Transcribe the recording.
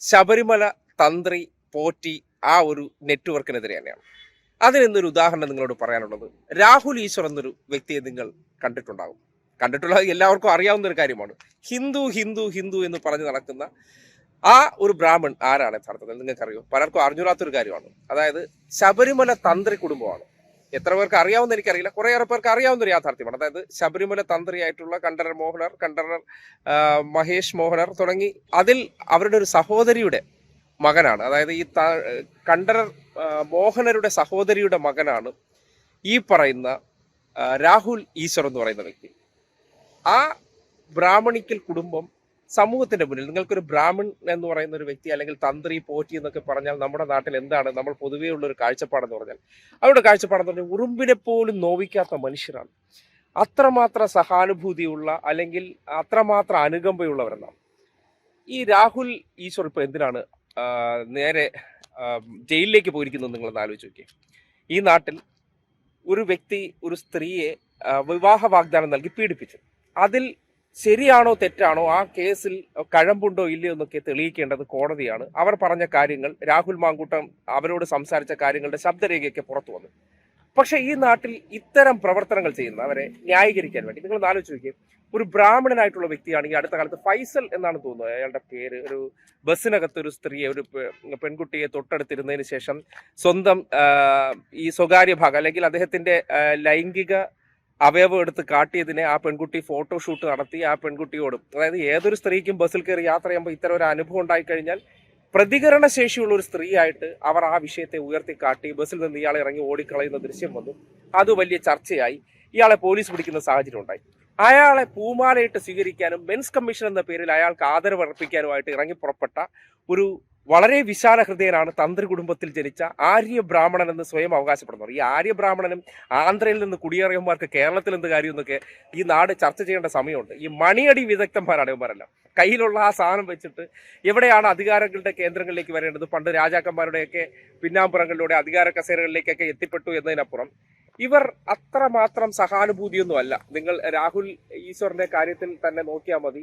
ശബരിമല തന്ത്രി പോറ്റി ആ ഒരു നെറ്റ്വർക്കിനെതിരെ തന്നെയാണ്. അതിനെന്നൊരു ഉദാഹരണം നിങ്ങളോട് പറയാനുള്ളത്. രാഹുൽ ഈശ്വർ എന്നൊരു വ്യക്തിയെ നിങ്ങൾ കണ്ടിട്ടുണ്ടാകും. കണ്ടിട്ടുള്ളത് എല്ലാവർക്കും അറിയാവുന്ന ഒരു കാര്യമാണ്. ഹിന്ദു ഹിന്ദു ഹിന്ദു എന്ന് പറഞ്ഞ് നടക്കുന്ന ആ ഒരു ബ്രാഹ്മൺ ആരാണ് യഥാർത്ഥത്തിൽ? നിങ്ങൾക്കറിയോ? പലർക്കും അറിഞ്ഞൂടാത്തൊരു കാര്യമാണ്. അതായത് ശബരിമല തന്ത്രി കുടുംബമാണ്. എത്ര പേർക്ക് അറിയാവുന്ന എനിക്കറിയില്ല. കുറേയേറെ പേർക്ക് അറിയാവുന്ന ഒരു യാഥാർത്ഥ്യമാണ്. അതായത് ശബരിമല തന്ത്രിയായിട്ടുള്ള കണ്ഠരർ മോഹനർ കണ്ഠരർ മഹേഷ് മോഹനർ തുടങ്ങി അതിൽ അവരുടെ ഒരു സഹോദരിയുടെ മകനാണ്. അതായത് ഈ കണ്ഠരർ മോഹനരുടെ സഹോദരിയുടെ മകനാണ് ഈ പറയുന്ന രാഹുൽ ഈശ്വർ എന്ന് പറയുന്ന വ്യക്തി. ആ ബ്രാഹ്മണിക്കൽ കുടുംബം സമൂഹത്തിന്റെ മുന്നിൽ നിങ്ങൾക്കൊരു ബ്രാഹ്മൺ എന്ന് പറയുന്ന ഒരു വ്യക്തി അല്ലെങ്കിൽ തന്ത്രി പോറ്റി എന്നൊക്കെ പറഞ്ഞാൽ നമ്മുടെ നാട്ടിൽ എന്താണ്? നമ്മൾ പൊതുവേ ഉള്ള ഒരു കാഴ്ചപ്പാടെന്ന് പറഞ്ഞാൽ അവരുടെ കാഴ്ചപ്പാടെന്ന് പറഞ്ഞാൽ ഉറുമ്പിനെ പോലും നോവിക്കാത്ത മനുഷ്യരാണ്. അത്രമാത്രം സഹാനുഭൂതിയുള്ള അല്ലെങ്കിൽ അത്രമാത്രം അനുകമ്പയുള്ളവരെന്നാണ്. ഈ രാഹുൽ ഈശ്വർ ഇപ്പൊ എന്തിനാണ്? നേരെ ജയിലിലേക്ക് പോയിരിക്കുന്നത് നിങ്ങളൊന്ന് ആലോചിച്ച് നോക്കിയേ. ഈ നാട്ടിൽ ഒരു വ്യക്തി ഒരു സ്ത്രീയെ വിവാഹ വാഗ്ദാനം നൽകി പീഡിപ്പിച്ചു. അതിൽ ശരിയാണോ തെറ്റാണോ ആ കേസിൽ കഴമ്പുണ്ടോ ഇല്ലയോ എന്നൊക്കെ തെളിയിക്കേണ്ടത് കോടതിയാണ്. അവർ പറഞ്ഞ കാര്യങ്ങൾ രാഹുൽ മാങ്കൂട്ടം അവരോട് സംസാരിച്ച കാര്യങ്ങളുടെ ശബ്ദരേഖയൊക്കെ പുറത്തു വന്നു. പക്ഷെ ഈ നാട്ടിൽ ഇത്തരം പ്രവർത്തനങ്ങൾ ചെയ്യുന്ന അവരെ ന്യായീകരിക്കാൻ വേണ്ടി നിങ്ങൾ ആലോചിച്ച് നോക്കിയേ. ഒരു ബ്രാഹ്മണനായിട്ടുള്ള വ്യക്തിയാണ് ഈ അടുത്ത കാലത്ത് ഫൈസൽ എന്നാണ് തോന്നുന്നത്. അയാളുടെ പേര് ഒരു ബസ്സിനകത്ത് ഒരു സ്ത്രീയെ ഒരു പെൺകുട്ടിയെ തൊട്ടടുത്തിരുന്നതിന് ശേഷം സ്വന്തം ഈ സ്വകാര്യ ഭാഗം അല്ലെങ്കിൽ അദ്ദേഹത്തിന്റെ ലൈംഗിക അവയവം എടുത്ത് കാട്ടിയതിനെ ആ പെൺകുട്ടി ഫോട്ടോഷൂട്ട് നടത്തി ആ പെൺകുട്ടിയോടും അതായത് ഏതൊരു സ്ത്രീക്കും ബസ്സിൽ കയറി യാത്ര ചെയ്യുമ്പോൾ ഇത്തരം ഒരു അനുഭവം ഉണ്ടായിക്കഴിഞ്ഞാൽ പ്രതികരണ ശേഷിയുള്ള ഒരു സ്ത്രീയായിട്ട് അവർ ആ വിഷയത്തെ ഉയർത്തി കാട്ടി ബസ്സിൽ നിന്ന് ഇയാളെ ഇറങ്ങി ഓടിക്കളയുന്ന ദൃശ്യം വന്നു. അത് വലിയ ചർച്ചയായി. ഇയാളെ പോലീസ് പിടിക്കുന്ന സാഹചര്യം ഉണ്ടായി. അയാളെ പൂമാലയിട്ട് സ്വീകരിക്കാനും മെൻസ് കമ്മീഷൻ എന്ന പേരിൽ അയാൾക്ക് ആദരവ് അർപ്പിക്കാനുമായിട്ട് ഇറങ്ങി പുറപ്പെട്ട ഒരു വളരെ വിശാല ഹൃദയനാണ് തന്ത്രി കുടുംബത്തിൽ ജനിച്ച ആര്യ ബ്രാഹ്മണൻ എന്ന് സ്വയം അവകാശപ്പെടുന്നത് ഈ ആര്യ ബ്രാഹ്മണനും ആന്ധ്രയിൽ നിന്ന് കുടിയേറിയന്മാർക്ക് കേരളത്തിൽ എന്ത് കാര്യമെന്നൊക്കെ ഈ നാട് ചർച്ച ചെയ്യേണ്ട സമയമുണ്ട്. ഈ മണിയടി വിദഗ്ധന്മാരാണ് ഇവന്മാരെല്ലാം. കയ്യിലുള്ള ആ സാധനം വെച്ചിട്ട് എവിടെയാണ് അധികാരങ്ങളുടെ കേന്ദ്രങ്ങളിലേക്ക് വരേണ്ടത്? പണ്ട് രാജാക്കന്മാരുടെയൊക്കെ പിന്നാമ്പുറങ്ങളിലൂടെ അധികാര കസേരകളിലേക്കൊക്കെ എത്തിപ്പെട്ടു എന്നതിനപ്പുറം ഇവർ അത്രമാത്രം സഹാനുഭൂതിയൊന്നും അല്ല നിങ്ങൾ രാഹുൽ ഈശ്വറിന്റെ കാര്യത്തിൽ തന്നെ നോക്കിയാൽ മതി.